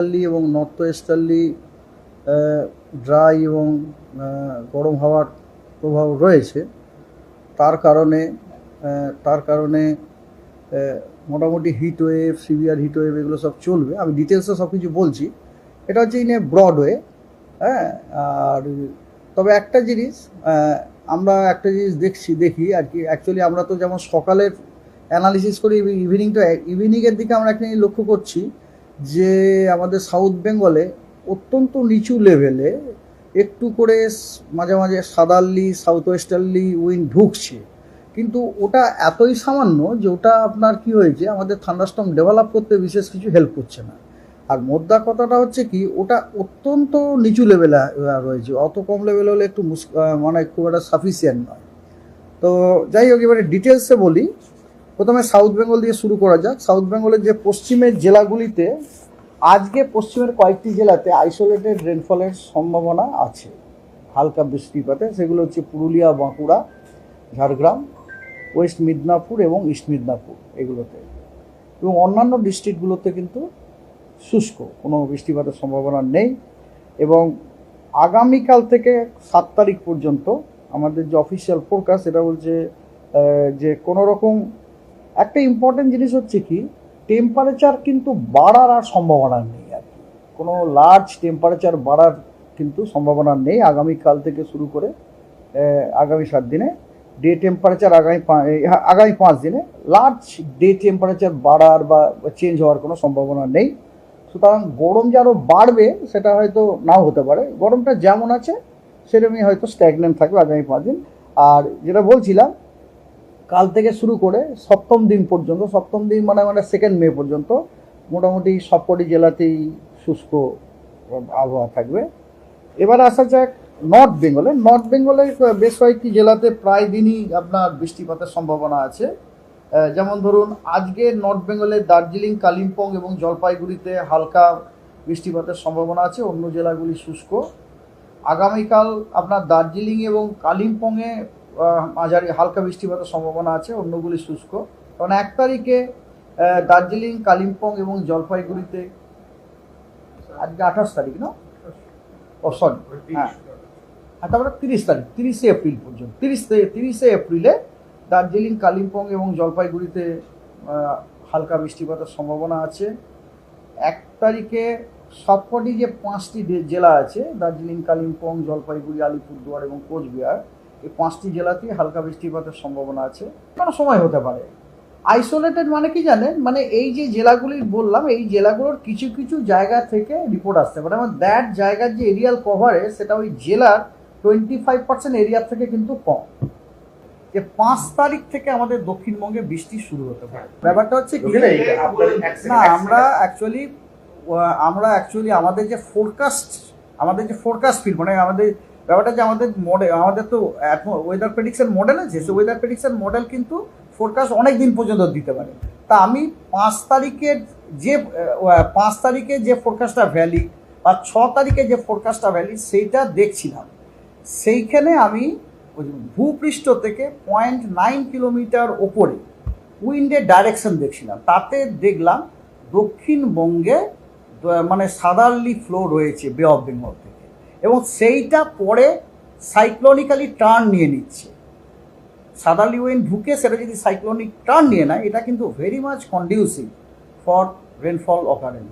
Easterly এবং north westerly dry এবং গরম হাওয়ার প্রভাব রয়েছে। তার কারণে তার কারণে মোটামুটি heat wave severe heat wave এগুলো সব চলবে। আমি ডিটেলসে সব কিছু বলছি। এটা হচ্ছে ইন এ ব্রড ওয়ে হ্যাঁ? আর তবে একটা জিনিস আমরা একটা জিনিস দেখছি, দেখি আর কি। অ্যাকচুয়ালি আমরা তো যেমন সকালের অ্যানালিসিস করি ইভিনিংটা ইভিনিংয়ের দিকে আমরা একটা লক্ষ্য করছি। যে আমাদের সাউথ বেঙ্গলে অত্যন্ত নিচু লেভেলে একটু করে মাঝে মাঝে সাদারলি সাউথ ওয়েস্টার্লি উইন্ড ঢুকছে। কিন্তু ওটা এতই সামান্য যে ওটা আপনার কি হয়েছে, আমাদের থান্ডারস্টম ডেভেলপ করতে বিশেষ কিছু হেল্প করছে না। আর মোদ্দা কথাটা হচ্ছে কি, ওটা অত্যন্ত নিচু লেভেলে রয়েছে। অত কম লেভেল হলে একটু মানে খুব একটা সাফিসিয়েন্ট নয়। তো যাই হোক, এবারে ডিটেলসে বলি। প্রথমে সাউথ বেঙ্গল দিয়ে শুরু করা যাক। সাউথ বেঙ্গলের যে পশ্চিমের জেলাগুলিতে, আজকে পশ্চিমের কয়েকটি জেলাতে আইসোলেটেড রেনফলের সম্ভাবনা আছে। হালকা বৃষ্টিপাতে, সেগুলো হচ্ছে পুরুলিয়া, বাঁকুড়া, ঝাড়গ্রাম, ওয়েস্ট মিদনাপুর এবং ইস্ট মিদনাপুর এগুলোতে। এবং অন্যান্য ডিস্ট্রিক্টগুলোতে কিন্তু শুষ্ক, কোনো বৃষ্টিপাতের সম্ভাবনা নেই। এবং আগামীকাল থেকে সাত তারিখ পর্যন্ত আমাদের যে অফিসিয়াল ফোরকাস্ট এটা বলছে যে কোনো রকম একটা ইম্পর্টেন্ট জিনিস হচ্ছে কি টেম্পারেচার কিন্তু বাড়ার আর সম্ভাবনা নেই আর কি। কোনো লার্জ টেম্পারেচার বাড়ার কিন্তু সম্ভাবনা নেই আগামীকাল থেকে শুরু করে আগামী সাত দিনে। ডে টেম্পারেচার আগামী আগামী পাঁচ দিনে লার্জ ডে টেম্পারেচার বাড়ার বা চেঞ্জ হওয়ার কোনো সম্ভাবনা নেই। সুতরাং গরম যে আরও বাড়বে সেটা হয়তো নাও হতে পারে। গরমটা যেমন আছে, সেরকমই হয়তো স্ট্যাগনেন্ট থাকবে আগামী পাঁচ দিন। আর যেটা বলছিলাম কাল থেকে শুরু করে সপ্তম দিন পর্যন্ত, সপ্তম দিন মানে মানে সেকেন্ড মে পর্যন্ত মোটামুটি সবকটি জেলাতেই শুষ্ক আবহাওয়া থাকবে। এবার আসা যাক নর্থ বেঙ্গলে নর্থ বেঙ্গলে বেশ কয়েকটি জেলাতে প্রায় দিনই আপনার বৃষ্টিপাতের সম্ভাবনা আছে। যেমন ধরুন, আজকে নর্থ বেঙ্গলে দার্জিলিং, কালিম্পং এবং জলপাইগুড়িতে হালকা বৃষ্টিপাতের সম্ভাবনা আছে, অন্য জেলাগুলি শুষ্ক। আগামীকাল আপনার দার্জিলিং এবং কালিম্পংয়ে মাঝারি, হালকা বৃষ্টিপাতের সম্ভাবনা আছে, অন্যগুলি শুষ্ক। কারণ এক তারিখে দার্জিলিং, কালিম্পং এবং জলপাইগুড়িতে, আজকে আঠাশ তারিখ, না? ও সরি হ্যাঁ। তারপরে তিরিশ তারিখ, তিরিশে এপ্রিল পর্যন্ত, তিরিশ, তিরিশে এপ্রিলে দার্জিলিং, কালিম্পং এবং জলপাইগুড়িতে হালকা বৃষ্টিপাতের সম্ভাবনা আছে। এক তারিখে সবকটি যে পাঁচটি জেলা আছে, দার্জিলিং, কালিম্পং, জলপাইগুড়ি, আলিপুরদুয়ার এবং কোচবিহার এই পাঁচটি জেলাতেই হালকা বৃষ্টিপাতের সম্ভাবনা আছে। কোনো সময় হতে পারে। আইসোলেটেড মানে কি জানেন? মানে এই যে জেলাগুলি বললাম এই জেলাগুলোর কিছু কিছু জায়গা থেকে রিপোর্ট আসতে পারে মানে দ্যাট জায়গার যে এরিয়াল কভারে সেটা ওই জেলার টোয়েন্টি ফাইভ পার্সেন্ট এরিয়ার থেকে কিন্তু কম। যে পাঁচ তারিখ থেকে আমাদের দক্ষিণবঙ্গে বৃষ্টি শুরু হতে পারে। ব্যাপারটা হচ্ছে কি? না আমরা অ্যাকচুয়ালি আমরা অ্যাকচুয়ালি আমাদের যে ফোরকাস্ট আমাদের যে ফোরকাস্ট ফিল মানে আমাদের ব্যাপারটা যে আমাদের মডেল আমাদের তো ওয়েদার প্রেডিকশন মডেল আছে সে ওয়েদার প্রেডিকশন মডেল কিন্তু ফোরকাস্ট অনেক দিন পর্যন্ত দিতে পারে। তা আমি পাঁচ তারিখের যে পাঁচ তারিখে যে ফোরকাস্টটা ভ্যালি বা ছ তারিখে যে ফোরকাস্টটা ভ্যালি সেইটা দেখছিলাম। সেইখানে আমি ভূপৃষ্ঠ থেকে পয়েন্ট নাইন কিলোমিটার ওপরে উইন্ডের ডাইরেকশন দেখছিলাম। তাতে দেখলাম দক্ষিণবঙ্গে মানে সাদারলি ফ্লো রয়েছে বে অফ বেঙ্গল থেকে এবং সেইটা পরে সাইক্লোনিক্যালি টার্ন নিয়ে নিচ্ছে। সাদারলি লিউইন ঢুকে সেটা যদি সাইক্লোনিক টার্ন নিয়ে নেয়, এটা কিন্তু very much conducive for rainfall occurrence